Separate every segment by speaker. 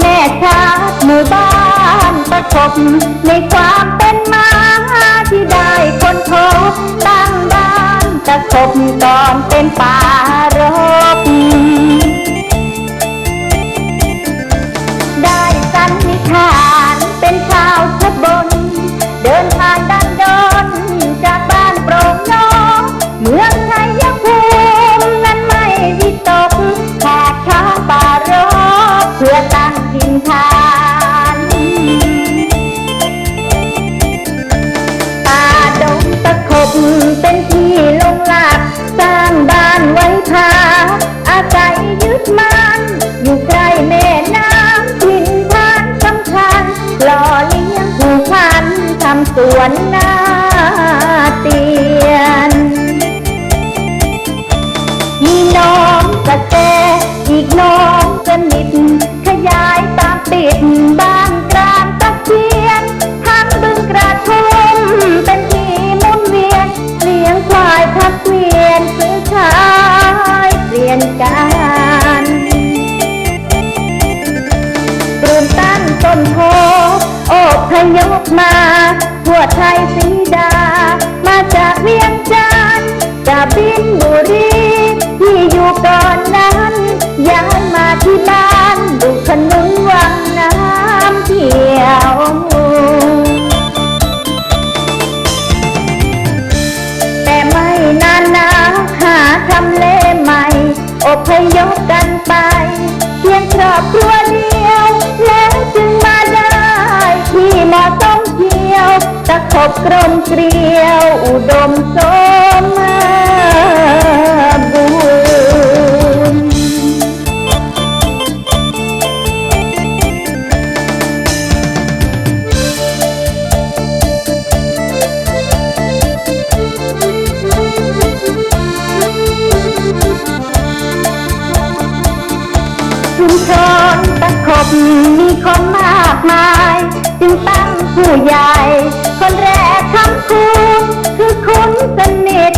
Speaker 1: แน่ชัดหมู่บ้านประกบในความเป็นมาที่ได้คนพบตั้งบ้านตะกบตอนเป็นป่ารกได้สันนิษฐานเป็นชาวชบน หล่อเลี้ยงผู้พันทำสวนนาเตียน มีน้องกระแตอีกน้องสนิทขยายตามติดบ้านกลางตะเคียนทั้งบึงกระทุ่มเป็นทีมุนเวียนเลี้ยงควายพักเวียนซื้อขายเปลี่ยนกันปลูกตั้งต้นโพ ยกมาทั่วไทยสีดา มาจากเวียงจันทร์จากบินบุรี บกรมเกลียว อุดมสมบูรณ์ชุมชนตะขบมีคนมากมาย จึงตั้งผู้ใหญ่ คนแรกคำคุณคือคุณสนิท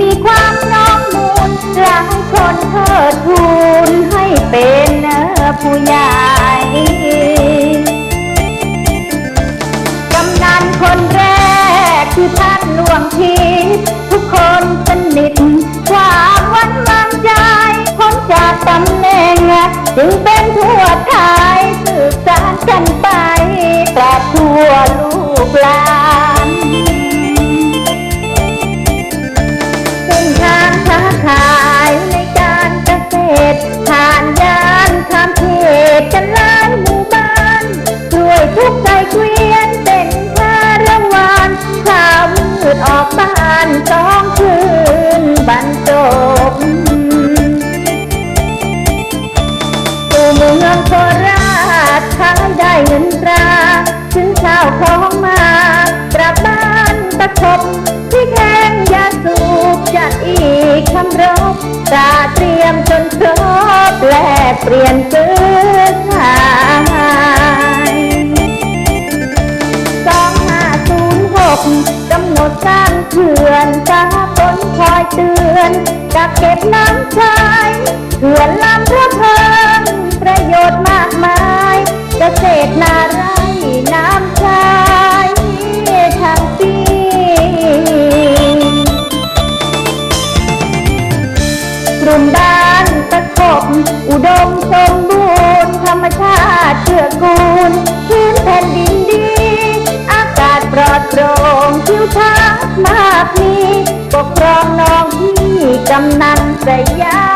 Speaker 1: มีความน้อมมูลหลายคนเทิดทูนให้เป็นผู้ใหญ่กำนันคนแรกคือท่านหลวงทิพย์ทุกคนสนิทความหวันวางใจพ้นจากตำแหน่งจึงเป็นทั่วไทย กันไปตราบทั่วลูกหลา อีกคำรบตราเตรียมจนครบแลกเปลี่ยนซื้อขายสองห้าศูนย์หกกำหนดสร้างเขื่อนสาฝนคอยเตือนกักเก็บน้ำใช้เขื่อนลำพระเพิงประโยชน์มากมายเกษตร กลุ่มบ้านตะขบอุดมสมบูรณ์ธรรมชาติเชื้อกูลพื้นแผ่นดินดี อากาศปลอดโปร่งทิวทัศน์มากมีปกครองน้องพี่กำนันสยาม